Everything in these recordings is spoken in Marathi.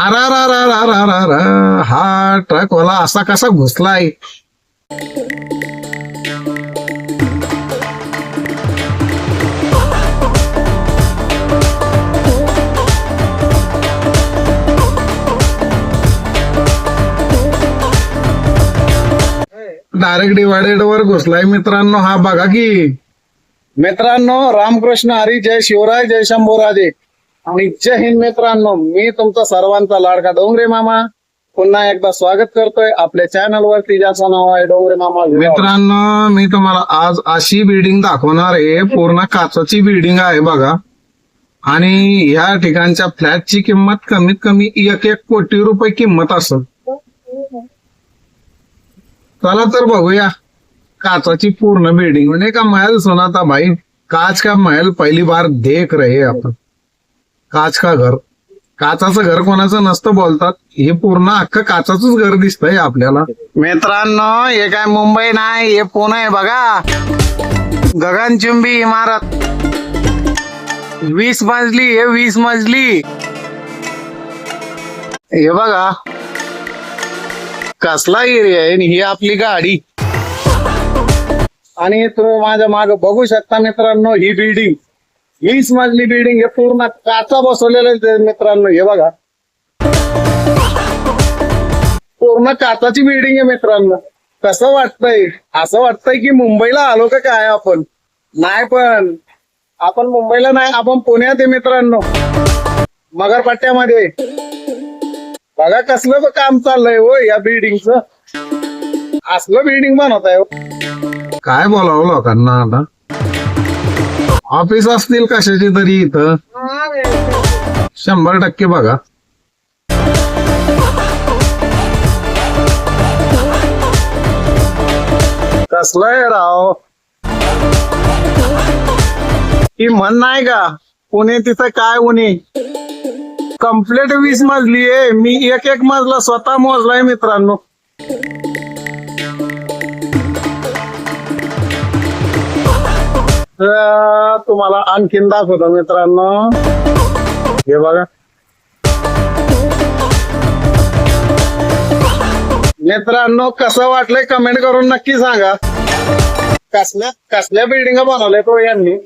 अरा रा रा रा रा रा रा हा ट्रक वाला असा कसा घुसलाय. डायरेक्ट डिवायडेड वर घुसलाय मित्रांनो हा बघा की. मित्रांनो रामकृष्ण हरी जय शिवराय जय शंभूराजे. आणि जय हिंद मित्रांनो मी तुमचा सर्वांचा लाडका डोंगरे मामा. पुन्हा एकदा स्वागत करतोय आपल्या चॅनल वरती ज्याचं नाव आहे डोंगरे मामा मित्रांनो मी तुम्हाला आज अशी बिल्डिंग दाखवणार आहे पूर्ण काचाची बिल्डिंग आहे बघा. आणि या ठिकाणच्या फ्लॅटची किंमत कमीत कमी एक एक कोटी रुपये किंमत असेल. चला तर बघूया काचाची पूर्ण बिल्डिंग. म्हणजे का महल सुनाता भाई काच का महल? पहिली बार देख रहे आपण. काच का घर? काचाचं घर कोणाचं नसतं बोलतात. हे पूर्ण अख्खं काचाच घर दिसतंय आपल्याला. मित्रांनो हे काय मुंबई नाही हे पुणे आहे बघा. गगनचुंबी इमारत. वीस मजली हे वीस मजली. हे बघा. कसला एरिया आहे आणि ही आपली गाडी. आणि तुम्ही माझ्या माग बघू शकता मित्रांनो ही बिल्डिंग हीच मजली बिल्डिंग हे पूर्ण काचा बसवलेलं आहे मित्रांनो हे बघा. पूर्ण काचाची बिल्डिंग आहे मित्रांनो. कसं वाटतंय? असं वाटतंय की मुंबईला आलो का काय आपण? नाही पण. आपण मुंबईला नाही आपण पुण्यात आहे मित्रांनो. मगरपट्ट्यामध्ये. बघा कसलं काम चाललंय हो या बिल्डिंगचं असलं बिल्डिंग बनवत आहे काय बोलावं लोकांना आता? ऑफिस असतील कशाची तरी इथं. शंभर टक्के बघा. कसलं आहे राव? ही म्हण नाही का? पुणे तिथं काय उणे कंप्लीट वीस मजली आहे. मी एक एक मजला स्वतः मोजलाय मित्रांनो. तर तुम्हाला आणखीन दाखवतो मित्रांनो. हे बघा. मित्रांनो कसं वाटलंय कमेंट करून नक्की सांगा. कसल्या कसल्या बिल्डिंग बनवल्या तो यांनी?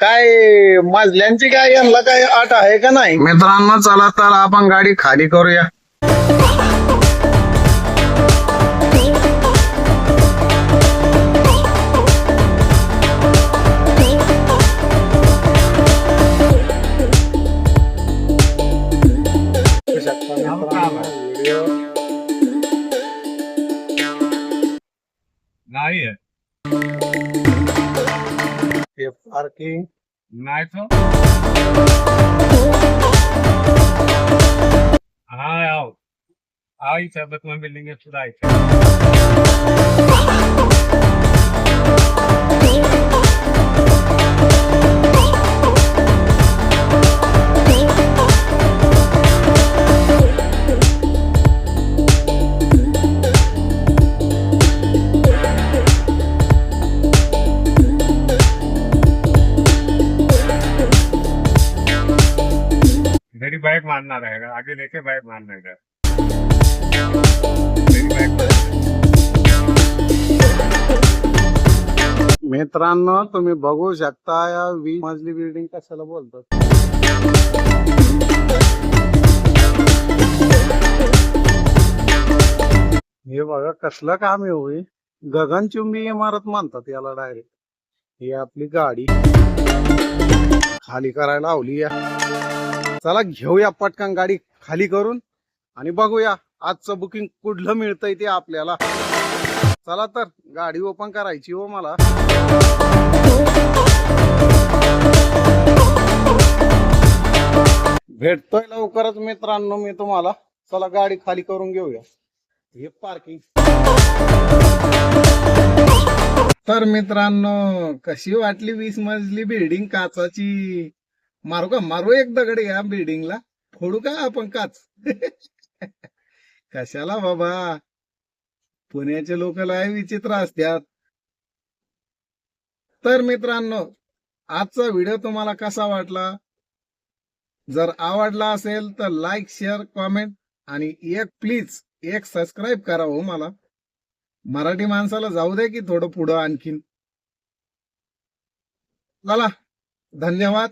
काय मजल्यांची काय यांना काय अट आहे का नाही? मित्रांनो चला तर आपण गाडी खाली करूया. नाही आहे. पार्किंग नाही तो. हा आव. हा इथं बघ बिल्डिंग सुद्धा मेरी बाइक मारना रहेगा आगे लेके बाइक मारना रहेगा मेरी बाइक मित्रांनो तुम्ही बघू शकता या वीस मजली बिल्डिंग कशाला बोलतात. हे बघा कसलं काम आहे होई गगनचुंबी इमारत म्हणतात याला डायरेक्ट ही आपली गाडी. खाली करायला आवली या. चला घेऊया पटकन गाडी खाली करून आणि बघूया आजचं बुकिंग कुठलं मिळतंय ते आपल्याला. चला तर गाडी ओपन करायची हो मला. भेटतोय लवकरच मित्रांनो मी तुम्हाला. चला गाडी खाली करून घेऊया. हे पार्किंग तर मित्रांनो कशी वाटली वीस मजली बिल्डिंग काचाची? मारू का? मारू एक दगड या बिल्डिंगला फोडू का आपण काच? कशाला बाबा? पुण्याचे लोक लय विचित्र असतात. तर मित्रांनो आजचा व्हिडिओ तुम्हाला कसा वाटला? जर आवडला असेल तर लाईक शेअर कॉमेंट आणि एक प्लीज एक सबस्क्राईब करा हो मला. मराठी माणसाला जाऊ दे की थोडं पुढं आणखीन. चला धन्यवाद.